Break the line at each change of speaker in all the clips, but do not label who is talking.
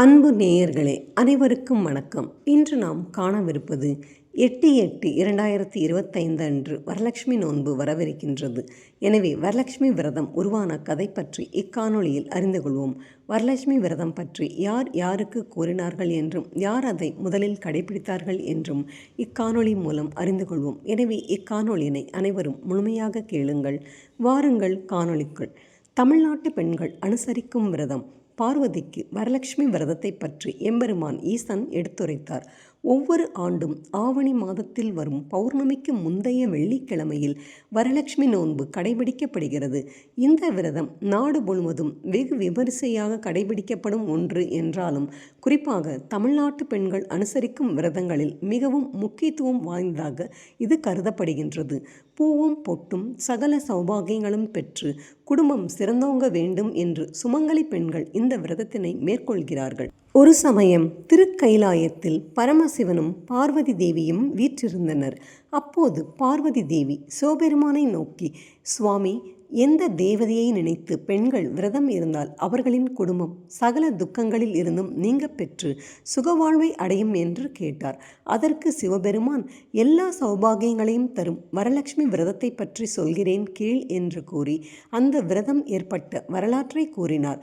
அன்பு நேயர்களே அனைவருக்கும் வணக்கம். இன்று நாம் காணவிருப்பது எட்டு எட்டு இரண்டாயிரத்தி இருபத்தைந்து அன்று வரலட்சுமி நோன்பு வரவிருக்கின்றது. எனவே வரலட்சுமி விரதம் உருவான கதை பற்றி இக்காணொளியில் அறிந்து கொள்வோம். வரலட்சுமி விரதம் பற்றி யார் யாருக்கு கூறினார்கள் என்றும் யார் அதை முதலில் கடைபிடித்தார்கள் என்றும் இக்காணொளி மூலம் அறிந்து கொள்வோம். எனவே இக்காணொளியினை அனைவரும் முழுமையாக கேளுங்கள். வாருங்கள் காணொளிக்குள். தமிழ்நாட்டு பெண்கள் அனுசரிக்கும் விரதம். பார்வதிக்கு வரலட்சுமி விரதத்தை பற்றி எம்பெருமான் ஈசன் எடுத்துரைத்தார். ஒவ்வொரு ஆண்டும் ஆவணி மாதத்தில் வரும் பௌர்ணமிக்கு முந்தைய வெள்ளிக்கிழமையில் வரலட்சுமி நோன்பு கடைபிடிக்கப்படுகிறது. இந்த விரதம் நாடு முழுவதும் வெகு விமரிசையாக கடைபிடிக்கப்படும் ஒன்று என்றாலும் குறிப்பாக தமிழ்நாட்டு பெண்கள் அனுசரிக்கும் விரதங்களில் மிகவும் முக்கியத்துவம் வாய்ந்ததாக இது கருதப்படுகின்றது. பூவும் பொட்டும் சகல சௌபாகியங்களும் பெற்று குடும்பம் சிறந்தோங்க வேண்டும் என்று சுமங்கலி பெண்கள் இந்த விரதத்தினை மேற்கொள்கிறார்கள். ஒரு சமயம் திருக்கைலாயத்தில் பரமசிவனும் பார்வதி தேவியும் வீற்றிருந்தனர். அப்போது பார்வதி தேவி சிவபெருமானை நோக்கி சுவாமி எந்த தேவதையை நினைத்து பெண்கள் விரதம் இருந்தால் அவர்களின் குடும்பம் சகல துக்கங்களில் இருந்தும் நீங்க பெற்று சுகவாழ்வை அடையும்? என்று கேட்டார். அதற்கு சிவபெருமான் எல்லா சௌபாகியங்களையும் தரும் வரலட்சுமி விரதத்தை பற்றி சொல்கிறேன் கீழ் என்று கூறி அந்த விரதம் ஏற்பட்ட வரலாற்றை கூறினார்.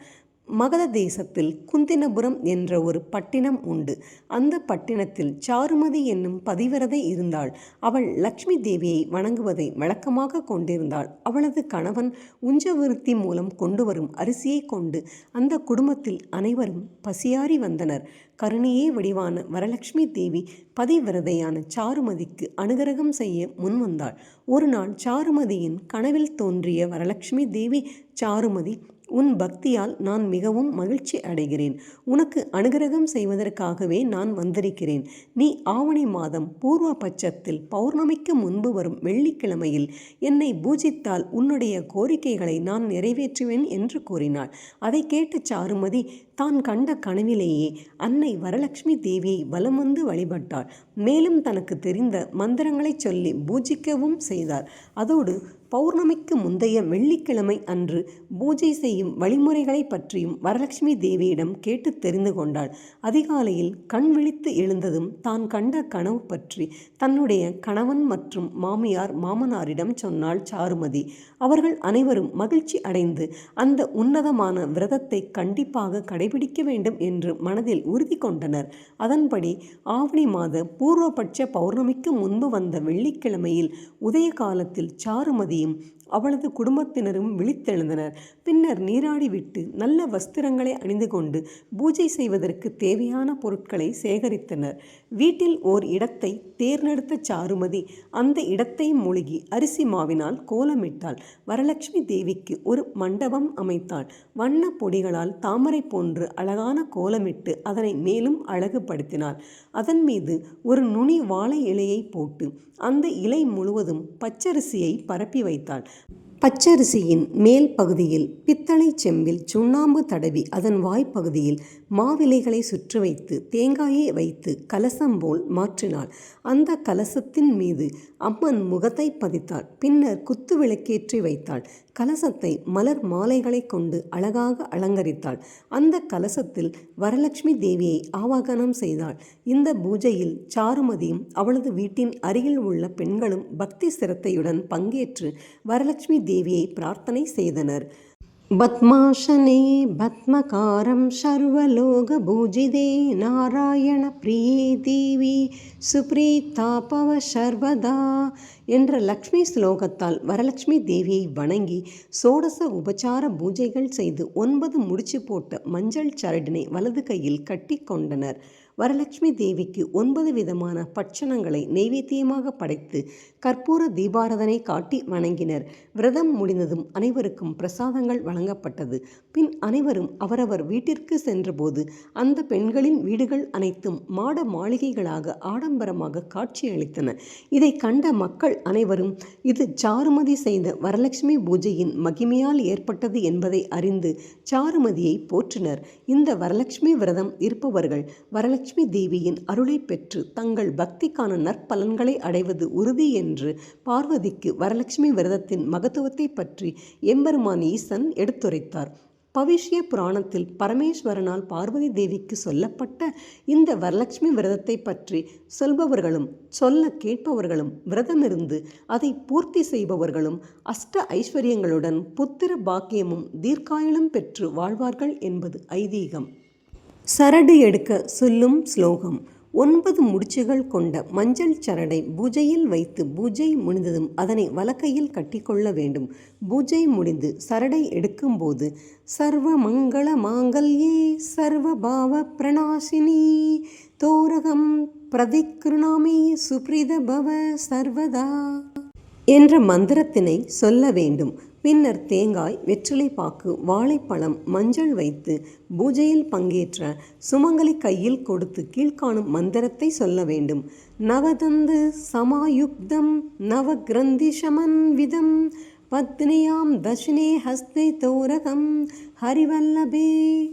மகத தேசத்தில் குந்தினபுரம் என்ற ஒரு பட்டினம் உண்டு. அந்த பட்டினத்தில் சாருமதி என்னும் பதிவிரதை இருந்தாள். அவள் லக்ஷ்மி தேவியை வணங்குவதை வழக்கமாக கொண்டிருந்தாள். அவளது கணவன் உஞ்சவிருத்தி மூலம் கொண்டு வரும் அரிசியை கொண்டு அந்த குடும்பத்தில் அனைவரும் பசியாறி வந்தனர். கருணையே வடிவான வரலட்சுமி தேவி பதிவிரதையான சாருமதிக்கு அனுகிரகம் செய்ய முன்வந்தாள் ஒரு நாள் சாருமதியின் கனவில் தோன்றிய வரலட்சுமி தேவி சாருமதி உன் பக்தியால் நான் மிகவும் மகிழ்ச்சி அடைகிறேன். உனக்கு அனுகிரகம் செய்வதற்காகவே நான் வந்திருக்கிறேன். நீ ஆவணி மாதம் பூர்வ பட்சத்தில் பௌர்ணமிக்கு முன்பு வரும் வெள்ளிக்கிழமையில் என்னை பூஜித்தால் உன்னுடைய கோரிக்கைகளை நான் நிறைவேற்றுவேன் என்று கூறினாள். அதை கேட்ட சாருமதி தான் கண்ட கனவிலேயே அன்னை வரலட்சுமி தேவியை வலம் வந்து வழிபட்டாள். மேலும் தனக்கு தெரிந்த மந்திரங்களை சொல்லி பூஜிக்கவும் செய்தார் அதோடு பௌர்ணமிக்கு முந்தைய வெள்ளிக்கிழமை அன்று பூஜை செய்யும் வழிமுறைகளை பற்றியும் வரலட்சுமி தேவியிடம் கேட்டு தெரிந்து கொண்டாள். அதிகாலையில் கண் விழித்து எழுந்ததும் தான் கண்ட கனவு பற்றி தன்னுடைய கணவன் மற்றும் மாமியார் மாமனாரிடம் சொன்னாள் சாருமதி. அவர்கள் அனைவரும் மகிழ்ச்சி அடைந்து அந்த உன்னதமான விரதத்தை கண்டிப்பாக கடைபிடிக்க வேண்டும் என்று மனதில் உறுதி கொண்டனர். அதன்படி ஆவணி மாத பூர்வபட்ச பௌர்ணமிக்கு முன்பு வந்த வெள்ளிக்கிழமையில் உதய காலத்தில் சாருமதியும் அவளது குடும்பத்தினரும் விழித்தெழுந்தனர். பின்னர் நீராடிவிட்டு நல்ல வஸ்திரங்களை அணிந்து கொண்டு பூஜை செய்வதற்கு தேவையான பொருட்களை சேகரித்தனர். வீட்டில் ஓர் இடத்தை தேர்ந்தெடுத்த சாருமதி அந்த இடத்தை மூழ்கி அரிசி மாவினால் கோலமிட்டாள். வரலட்சுமி தேவிக்கு ஒரு மண்டபம் அமைத்தாள். வண்ண பொடிகளால் தாமரை போன்ற அழகான கோலமிட்டு அதனை மேலும் அழகுபடுத்தினாள். அதன் மீது ஒரு நுனி வாழை இலையை போட்டு அந்த இலை முழுவதும் பச்சரிசியை பரப்பி வைத்தாள். பச்சரிசியின் மேல் பகுதியில் பித்தளை செம்பில் சுண்ணாம்பு தடவி அதன் வாய்ப்பகுதியில் மாவிலைகளை சுற்றி வைத்து தேங்காயை வைத்து கலசம் போல் மாற்றினாள். அந்த கலசத்தின் மீது அம்மன் முகத்தை பதித்தாள். பின்னர் குத்து விளக்கேற்றி வைத்தாள். கலசத்தை மலர் மாலைகளை கொண்டு அழகாக அலங்கரித்தாள். அந்த கலசத்தில் வரலட்சுமி தேவியை ஆவாகனம் செய்தாள். இந்த பூஜையில் சாருமதியும் அவளது வீட்டின் அருகில் உள்ள பெண்களும் பக்தி சிரத்தையுடன் பங்கேற்று வரலட்சுமி தேவியை பிரார்த்தனை செய்தனர். பத்மாசனே பத்மகாரம் சர்வலோகபூஜிதே நாராயணப்பிரியே தேவி சுப்ரீதா பவ சர்வதா என்ற லக்ஷ்மி ஸ்லோகத்தால் வரலட்சுமி தேவியை வணங்கி சோடச உபச்சார பூஜைகள் செய்து ஒன்பது முடிச்சு போட்டு மஞ்சள் சரடினை வலது கையில் கட்டி கொண்டனர். வரலட்சுமி தேவிக்கு ஒன்பது விதமான பட்சணங்களை நெய்வேத்தியமாக படைத்து கற்பூர தீபாரதனை காட்டி வணங்கினர். விரதம் முடிந்ததும் அனைவருக்கும் பிரசாதங்கள் வழங்கப்பட்டது. பின் அனைவரும் அவரவர் வீட்டிற்கு சென்றபோது அந்த பெண்களின் வீடுகள் அனைத்தும் மாட மாளிகைகளாக ஆடம்பரமாக காட்சியளித்தன. இதை கண்ட மக்கள் அனைவரும் இது சாருமதி செய்த வரலட்சுமி பூஜையின் மகிமையால் ஏற்பட்டது என்பதை அறிந்து சாருமதியை போற்றினர். இந்த வரலட்சுமி விரதம் இருப்பவர்கள் வரலட்சுமி லட்சுமி தேவியின் அருளை பெற்று தங்கள் பக்திக்கான நற்பலன்களை அடைவது உறுதி என்று பார்வதிக்கு வரலட்சுமி விரதத்தின் மகத்துவத்தை பற்றி எம்பெருமான் ஈசன் எடுத்துரைத்தார். பவிஷ்ய புராணத்தில் பரமேஸ்வரனால் பார்வதி தேவிக்கு சொல்லப்பட்ட இந்த வரலட்சுமி விரதத்தை பற்றி சொல்பவர்களும் சொல்ல கேட்பவர்களும் விரதமிருந்து அதை பூர்த்தி செய்பவர்களும் அஷ்ட ஐஸ்வர்யங்களுடன் புத்திர பாக்கியமும் தீர்க்காயுளும் பெற்று வாழ்வார்கள் என்பது ஐதீகம். சரடு எடுக்க சொல்லும் ஸ்லோகம். ஒன்பது முடிச்சுகள் கொண்ட மஞ்சள் சரடை பூஜையில் வைத்து பூஜை முடிந்ததும் அதனை வலக்கையில் கட்டிக்கொள்ள வேண்டும். பூஜை முடிந்து சரடை எடுக்கும்போது சர்வ மங்கள மாங்கல்யே சர்வ பாவ பிரணாசினி தோரகம் பிரதிகிருணாமி சுப்ரித பவ சர்வதா என்ற மந்திரத்தினை சொல்ல வேண்டும். பின்னர் தேங்காய் வெற்றிலைப்பாக்கு வாழைப்பழம் மஞ்சள் வைத்து பூஜையில் பங்கேற்ற சுமங்கலி கையில் கொடுத்து கீழ்காணும் மந்திரத்தை சொல்ல வேண்டும். நவதந்து சமாயுக்தம் நவகிரந்தி சமன்விதம் பத்னியாம் தஷினே ஹஸ்தே தோரகம் ஹரிவல்லபே.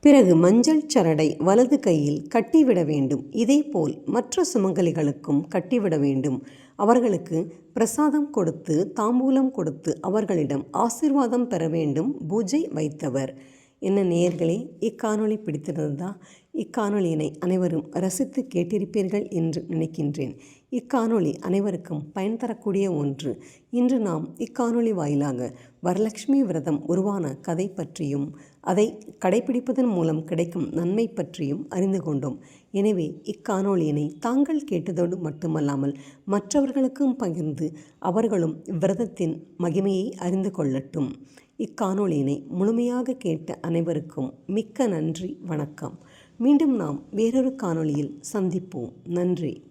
பிறகு மஞ்சள் சரடை வலது கையில் கட்டிவிட வேண்டும். இதேபோல் மற்ற சுமங்கலிகளுக்கும் கட்டிவிட வேண்டும். அவர்களுக்கு பிரசாதம் கொடுத்து தாம்பூலம் கொடுத்து அவர்களிடம் ஆசிர்வாதம் பெற வேண்டும். பூஜை வைத்தவர். என்ன நேயர்களே இக்காணொளி பிடித்திருந்ததா இக்காணொளியினை அனைவரும் ரசித்து கேட்டிருப்பீர்கள் என்று நினைக்கின்றேன். இக்காணொளி அனைவருக்கும் பயன் தரக்கூடிய ஒன்று. இன்று நாம் இக்காணொளி வாயிலாக வரலட்சுமி விரதம் உருவான கதை பற்றியும் அதை கடைபிடிப்பதன் மூலம் கிடைக்கும் நன்மை பற்றியும் அறிந்து கொண்டோம். எனவே இக்காணொளியினை தாங்கள் கேட்டதோடு மட்டுமல்லாமல் மற்றவர்களுக்கும் பகிர்ந்து அவர்களும் விரதத்தின் மகிமையை அறிந்து கொள்ளட்டும். இக்காணொளியினை முழுமையாக கேட்ட அனைவருக்கும் மிக்க நன்றி வணக்கம். மீண்டும் நாம் வேறொரு காணொளியில் சந்திப்போம். நன்றி.